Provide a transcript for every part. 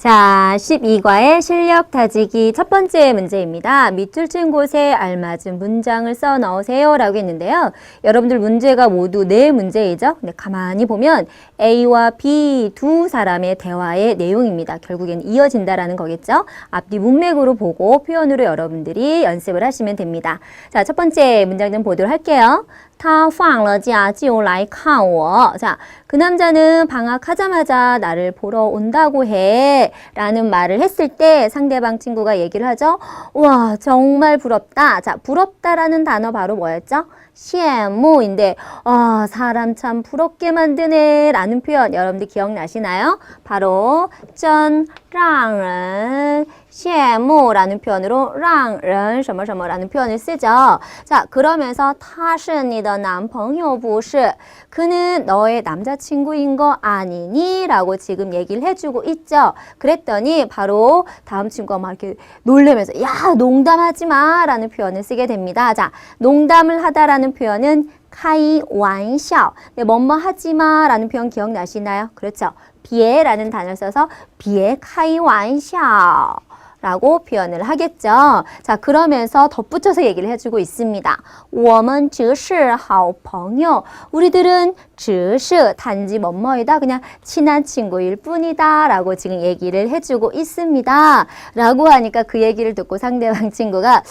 자, 12과의 실력 다지기 첫 번째 문제입니다. 밑줄 친 곳에 알맞은 문장을 써 넣으세요. 라고 했는데요. 여러분들 문제가 모두 네 문제이죠. 근데 가만히 보면 A와 B 두 사람의 대화의 내용입니다. 결국엔 이어진다라는 거겠죠. 앞뒤 문맥으로 보고 표현으로 여러분들이 연습을 하시면 됩니다. 자, 첫 번째 문장 좀 보도록 할게요. 他放了假就来看我. 자, 그 남자는 방학하자마자 나를 보러 온다고 해. 라는 말을 했을 때 상대방 친구가 얘기를 하죠. 와, 정말 부럽다. 자, 부럽다라는 단어 바로 뭐였죠? 羡慕인데, 아, 사람 참 부럽게 만드네. 라는 표현 여러분들 기억나시나요? 바로 真让人羡慕라는 표현으로 让人什么什么라는 표현을 쓰죠. 자, 그러면서 他是你的男朋友不是? 그는 너의 남자친구인 거 아니니? 라고 지금 얘기를 해주고 있죠. 그랬더니 바로 다음 친구가 막 이렇게 놀래면서 야, 농담하지 마! 라는 표현을 쓰게 됩니다. 자, 농담을 하다라는 있는 표현은 카이 완샤. 네, 뭐뭐 하지 마라는 표현 기억나시나요? 그렇죠. 비에라는 단어 써서 비에 카이 완샤. 라고 표현을 하겠죠. 자, 그러면서 덧붙여서 얘기를 해주고 있습니다. 我们只是好朋友. 우리들은 只是 단지 뭐뭐이다. 그냥 친한 친구일 뿐이다. 라고 지금 얘기를 해주고 있습니다. 라고 하니까 그 얘기를 듣고 상대방 친구가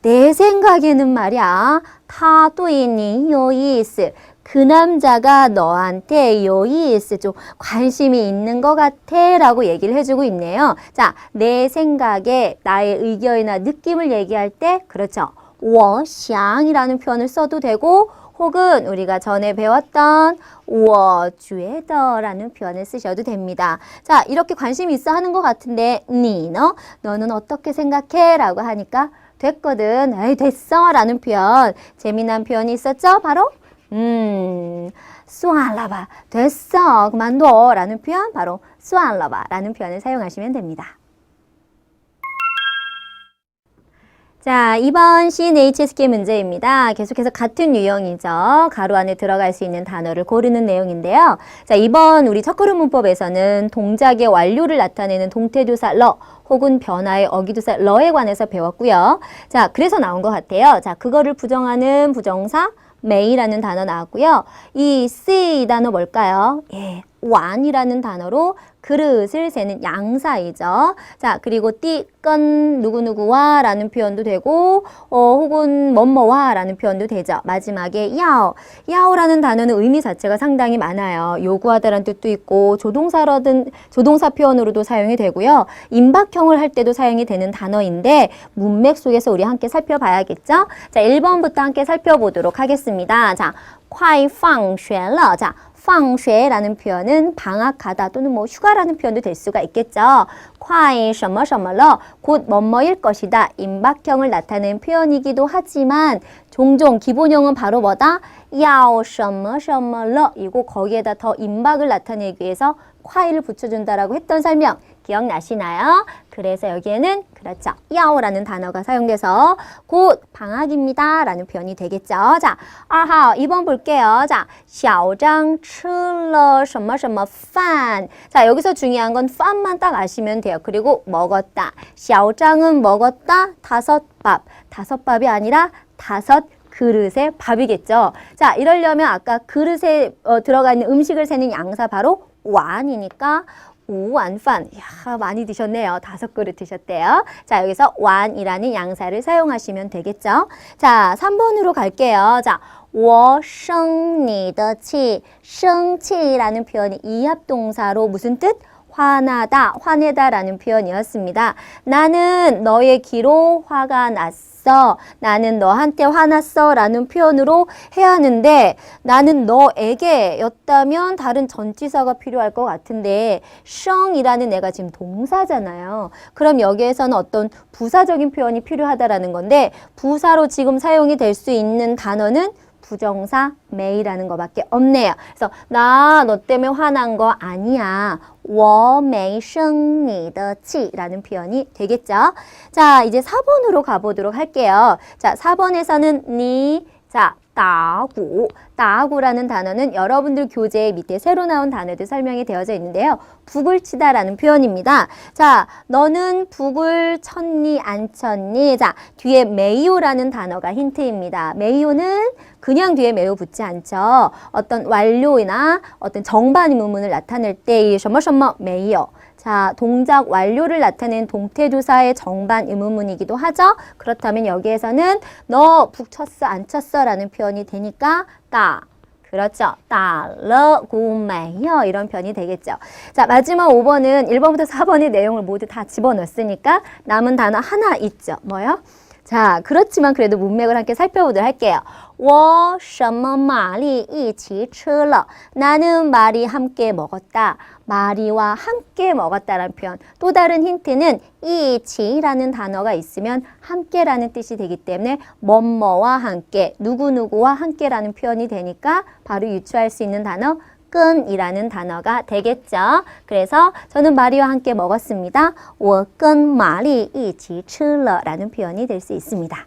내 생각에는 말이야. 他对你有意思. 그 남자가 너한테 요이 있어 좀 관심이 있는 것 같아 라고 얘기를 해주고 있네요. 자, 내 생각에 나의 의견이나 느낌을 얘기할 때 그렇죠. 워샹이라는 표현을 써도 되고 혹은 우리가 전에 배웠던 워주에더라는 표현을 쓰셔도 됩니다. 자, 이렇게 관심이 있어 하는 것 같은데 니너 너는 어떻게 생각해? 라고 하니까 됐거든. 에이 됐어 라는 표현 재미난 표현이 있었죠? 바로 음, 쏘알라바 됐어 그만둬라는 표현 바로 쏘알라바라는 표현을 사용하시면 됩니다. 자, 이번 CNHSK 문제입니다. 계속해서 같은 유형이죠. 가로 안에 들어갈 수 있는 단어를 고르는 내용인데요. 자, 이번 우리 첫걸음 문법에서는 동작의 완료를 나타내는 동태조사 러 혹은 변화의 어기조사 러에 관해서 배웠고요. 자, 그래서 나온 것 같아요. 자, 그거를 부정하는 부정사, 메이라는 단어 나왔고요. 이 단어 뭘까요? 예, 완이라는 단어로 그릇을 세는 양사이죠. 자, 그리고 띠건 누구누구와 라는 표현도 되고, 어, 혹은 뭐뭐와 라는 표현도 되죠. 마지막에 야오. 야오라는 단어는 의미 자체가 상당히 많아요. 요구하다라는 뜻도 있고, 조동사라든, 조동사 표현으로도 사용이 되고요. 임박형을 할 때도 사용이 되는 단어인데, 문맥 속에서 우리 함께 살펴봐야겠죠? 자, 1번부터 함께 살펴보도록 하겠습니다. 자, 快放学了. 자, 방쉐라는 표현은 방학하다 또는 뭐 휴가라는 표현도 될 수가 있겠죠. 콰이 셔머셔머러 곧 뭐뭐일 것이다. 임박형을 나타낸 표현이기도 하지만 종종 기본형은 바로 뭐다? 要什么什么了. 이고 거기에다 더 임박을 나타내기 위해서 快를 붙여준다라고 했던 설명 기억나시나요? 그래서 여기에는 그렇죠. 야오라는 단어가 사용돼서 곧 방학입니다. 라는 표현이 되겠죠. 자, 2号 2번 볼게요. 자, 小张吃了什么什么饭. 자, 여기서 중요한 건饭만 딱 아시면 돼요. 그리고 먹었다. 小张은 먹었다. 다섯 밥. 다섯 밥이 아니라 다섯 그릇의 밥이겠죠. 자, 이러려면 아까 그릇에 어, 들어가 있는 음식을 세는 양사 바로 완이니까 우완판. 야, 많이 드셨네요. 다섯 그릇 드셨대요. 자, 여기서 완이라는 양사를 사용하시면 되겠죠. 자, 3번으로 갈게요. 자, 我生你的气. 生气라는 표현이 이합동사로 무슨 뜻? 화나다, 화내다라는 표현이었습니다. 나는 너의 기로 화가 났어. 나는 너한테 화났어. 라는 표현으로 해야 하는데 나는 너에게 였다면 다른 전치사가 필요할 것 같은데 셩이라는 애가 지금 동사잖아요. 그럼 여기에서는 어떤 부사적인 표현이 필요하다라는 건데 부사로 지금 사용이 될 수 있는 단어는 부정사 메이라는 것밖에 없네요. 그래서 나 너 때문에 화난 거 아니야. 我没生你的气 라는 표현이 되겠죠. 자, 이제 4번으로 가보도록 할게요. 자, 4번에서는 니, 자, 따구. 따구라는 단어는 여러분들 교재 밑에 새로 나온 단어도 설명이 되어져 있는데요. 북을 치다라는 표현입니다. 자, 너는 북을 쳤니 안 쳤니? 자, 뒤에 메이오라는 단어가 힌트입니다. 메이오는 그냥 뒤에 매우 붙지 않죠. 어떤 완료나 어떤 정반 의문문을 나타낼 때이 셔머셔머 메이오. 자, 동작 완료를 나타낸 동태조사의 정반 의문문이기도 하죠. 그렇다면 여기에서는 너 북 쳤어 안 쳤어 라는 표현이 되니까 따 그렇죠. 따러 구매요 이런 표현이 되겠죠. 자 마지막 5번은 1번부터 4번의 내용을 모두 다 집어넣었으니까 남은 단어 하나 있죠. 뭐요? 자 그렇지만 그래도 문맥을 함께 살펴보도록 할게요. 我什么玛丽一起吃了 나는 말이 함께 먹었다. 마리와 함께 먹었다라는 표현. 또 다른 힌트는 이치라는 단어가 있으면 함께라는 뜻이 되기 때문에 뭐뭐와 함께, 누구누구와 함께라는 표현이 되니까 바로 유추할 수 있는 단어 끈이라는 단어가 되겠죠. 그래서 저는 마리와 함께 먹었습니다. 我跟玛丽一起吃了라는 표현이 될 수 있습니다.